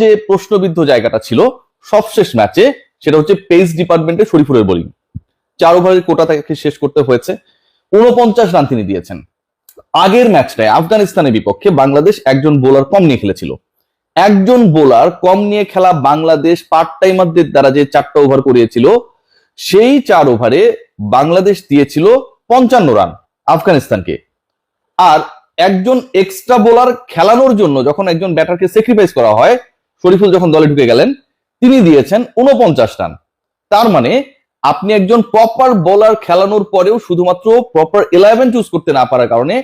যে প্রশ্নবিদ্ধ জায়গাটা ছিল, সবশেষ ম্যাচে সেটা হচ্ছে পেস ডিপার্টমেন্টে শরীফুলের বোলিং চার ওভারের কোটা তাকে শেষ করতে হয়েছে। উনপঞ্চাশ রান তিনি দিয়েছেন। আগের ম্যাচটায় আফগানিস্তানের বিপক্ষে বাংলাদেশ একজন বোলার কম নিয়ে খেলেছিল। একজন বোলার কম নিয়ে খেলা বাংলাদেশ পার্ট টাইমারদের দ্বারা যে চারটা ওভার করিয়েছিল, সেই চার ওভারে বাংলাদেশ দিয়েছিল পঞ্চান্ন রান আফগানিস্তানকে। আর একজন এক্সট্রা বোলার খেলানোর জন্য যখন একজন ব্যাটারকে স্যাক্রিফাইস করা হয় শরীফুল যখন দলে ঢুকে গেলেন, তিনি দিয়েছেন উনপঞ্চাশ রান। তার মানে আপনি একজন প্রপার বোলার খেলানোর পরেও শুধুমাত্র প্রপার ইলেভেন চুজ করতে না পারার কারণে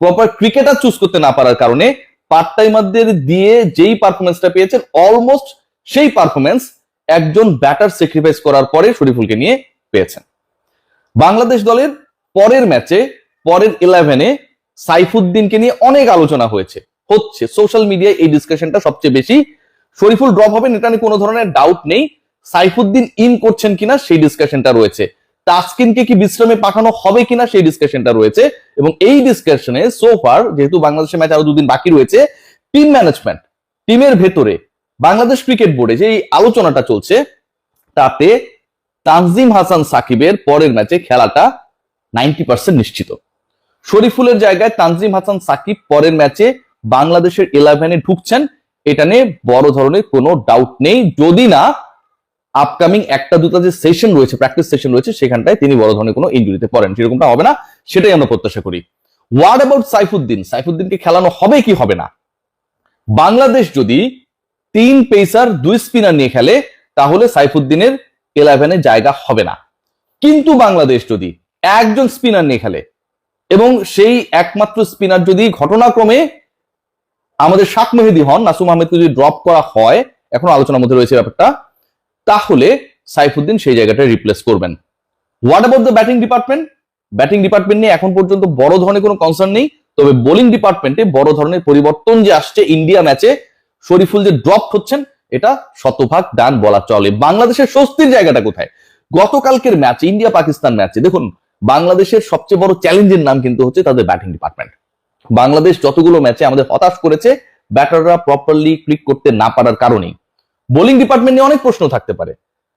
প্রপার ক্রিকেটার চুজ করতে না পারার কারণে পার্ট টাইমারদের দিয়ে যেই পারফরমেন্সটা পেয়েছেন অলমোস্ট সেই পারফরমেন্স একজন ব্যাটার স্যাক্রিফাইস করার পরে শরীফুলকে নিয়ে পেয়েছেন। বাংলাদেশ দলের পরের ম্যাচে পরের ইলেভেনে সাইফুদ্দিনকে নিয়ে অনেক আলোচনা হয়েছে। হচ্ছে সোশ্যাল মিডিয়ায় এই ডিসকাশনটা সবচেয়ে বেশি শরীফুল ড্রপ হবেন এটা নিয়ে কোনো ধরনের ডাউট নেই। সাইফুদ্দিন ইন করছেন কিনা সেই ডিসকাশনটা রয়েছে। তাসকিনকে কি বিশ্রামে পাঠানো হবে কিনা সেই ডিসকাশনটা রয়েছে। এবং এই ডিসকাশনে সোফার যেহেতু বাংলাদেশের ম্যাচ আরও দুদিন বাকি রয়েছে টিম ম্যানেজমেন্ট টিমের ভেতরে বাংলাদেশ ক্রিকেট বোর্ডে যে এই আলোচনাটা চলছে, তাতে তানজিম হাসান সাকিবের পরের ম্যাচে খেলাটা নাইনটি পার্সেন্ট নিশ্চিত। শরীফুলের জায়গায় তানজিম হাসান সাকিব পরের ম্যাচে বাংলাদেশের ইলেভেনে ঢুকছেন। এটা নিয়ে বড় ধরনের কোনো ডাউট নেই। যদি না আপকামিং একটা দুটা যে সেশন রয়েছে প্র্যাকটিস সেশন রয়েছে, সেখানটায় তিনি বড় ধরনের কোনো ইঞ্জুরিতে পড়েন। সেরকমটা হবে না। সেটাই আমরা প্রত্যাশা করি। Word about Saifuddin? সাইফুদ্দিনকে খেলানো হবে কি হবে না? বাংলাদেশ যদি তিন পেসার দুই স্পিনার নিয়ে খেলে, তাহলে সাইফুদ্দিনের ইলেভেনে জায়গা হবে না। কিন্তু বাংলাদেশ যদি একজন স্পিনার নিয়ে খেলে, এবং সেই একমাত্র স্পিনার যদি ঘটনাক্রমে আমাদের শাক মেহেদি হন, নাসুম আহমেদকে যদি ড্রপ করা হয়, এখন আলোচনার মধ্যে রয়েছে ব্যাপারটা, তাহলে সাইফুদ্দিন সেই জায়গাটা রিপ্লেস করবেন। What about the batting department batting department নিয়ে এখন পর্যন্ত বড় ধরনের কোনো কনসার্ন নেই, তবে বোলিং ডিপার্টমেন্টে বড় ধরনের পরিবর্তন যে আসছে ইন্ডিয়া ম্যাচে শরীফুল যে ড্রপ হচ্ছেন, এটা শতভাগ ডান বলা চলে। বাংলাদেশের স্বস্তির জায়গাটা কোথায়? গতকালকের ম্যাচে ইন্ডিয়া পাকিস্তান ম্যাচে দেখুন, বাংলাদেশের সবচেয়ে বড় চ্যালেঞ্জের নাম কিন্তু হচ্ছে তাদের ব্যাটিং ডিপার্টমেন্ট বাংলাদেশ যতগুলো ম্যাচে আমাদের হতাশ করেছে ব্যাটাররা প্রপারলি ক্লিক করতে না পারার কারণেই। বোলিং ডিপার্টমেন্ট নিয়ে অনেক প্রশ্ন থাকতে পারে।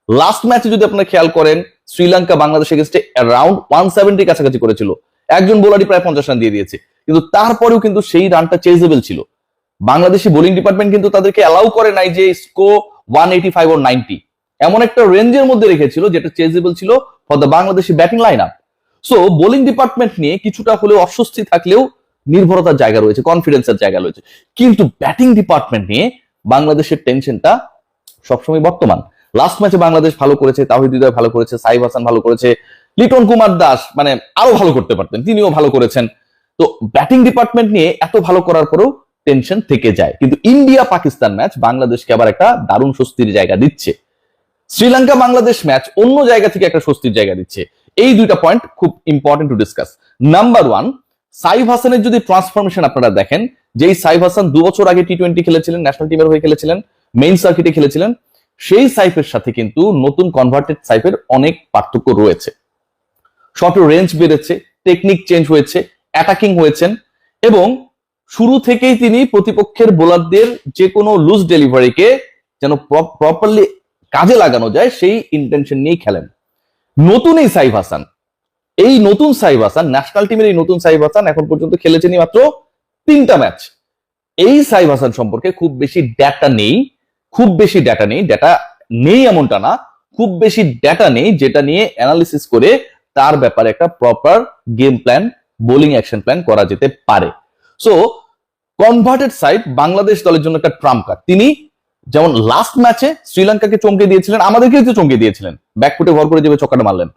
লাস্ট ম্যাচে যদি আপনারা খেয়াল করেন, শ্রীলঙ্কা বাংলাদেশ এগেনস্টে অ্যারাউন্ড ওয়ান সেভেন্টি কাছাকাছি করেছিল। একজন বোলারই প্রায় পঞ্চাশ রান দিয়ে দিয়েছে। কিন্তু তারপরেও কিন্তু সেই রানটা চেজেবল ছিল। বাংলাদেশি বোলিং ডিপার্টমেন্ট কিন্তু তাদেরকে অ্যালাউ করে নাই যে score one eighty five or ninety এমন একটা রেঞ্জের মধ্যে রেখেছিল যেটা চেজেবল ছিল for the Bangladeshi batting line up so bowling department নিয়ে কিছুটা হলেও অস্বস্তি থাকলেও নির্ভরতার জায়গা রয়েছে কনফিডেন্সের জায়গা রয়েছে। কিন্তু ব্যাটিং ডিপার্টমেন্ট নিয়ে বাংলাদেশের টেনশনটা সবসময় বর্তমান। লাস্ট ম্যাচে বাংলাদেশ ভালো করেছে, তাহিদ হৃদয় ভালো করেছে সাইফ হাসান ভালো করেছে, লিটন কুমার দাস মানে আরও ভালো করতে পারতেন, তিনিও ভালো করেছেন। তো ব্যাটিং ডিপার্টমেন্ট নিয়ে এত ভালো করার পরেও টেনশন থেকে যায়। কিন্তু ইন্ডিয়া পাকিস্তান ম্যাচ বাংলাদেশকে আবার একটা দারুণ স্বস্তির জায়গা দিচ্ছে। শ্রীলঙ্কা বাংলাদেশ ম্যাচ অন্য জায়গা থেকে একটা স্বস্তির জায়গা দিচ্ছে। এই দুইটা পয়েন্ট খুব important to discuss number one Saif হাসানের যদি ট্রান্সফরমেশন আপনারা দেখেন, যেই সাইফ হাসান দু বছর আগে টি টোয়েন্টি খেলেছিলেন ন্যাশনাল টিমের হয়ে খেলেছিলেন মেইন সার্কিটে খেলেছিলেন, সেই সাইফের সাথে কিন্তু নতুন কনভার্টেড সাইফের অনেক পার্থক্য রয়েছে। শর্টের রেঞ্জ বেড়েছে টেকনিক চেঞ্জ হয়েছে অ্যাটাকিং হয়েছেন এবং শুরু থেকেই তিনি প্রতিপক্ষের বোলারদের যে কোনো লুজ ডেলিভারিকে যেন প্রপারলি কাজে লাগানো যায়, সেই ইন্টেনশন নিয়ে খেলেন। নতুন এই সাইফ হাসান এই নতুন সাইফ হাসান ন্যাশনাল টিমের এই নতুন সাইফ হাসান এখন পর্যন্ত খেলেছেনই মাত্র তিনটা ম্যাচ এই সাইফ হাসান সম্পর্কে খুব বেশি ডেটা নেই, খুব বেশি ডেটা নেই ডেটা নেই এমনটা না, খুব বেশি ডেটা নেই যেটা নিয়ে অ্যানালিসিস করে তার ব্যাপারে একটা proper game plan bowling action plan করা যেতে পারে। সো কনভার্টেড সাইড বাংলাদেশ দলের জন্য একটা ট্রাম্প কার্ড তিনি যেমন লাস্ট ম্যাচে শ্রীলঙ্কাকে চমকে দিয়েছিলেন আমাদেরকে চমকে দিয়েছিলেন। ব্যাকফুটে ভর করে যেভাবে চকাটা মারলেন।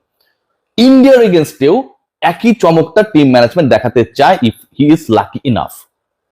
ইন্ডিয়ার এগেনস্টেও একই চমকটা টিম ম্যানেজমেন্ট দেখাতে চায় if he is lucky enough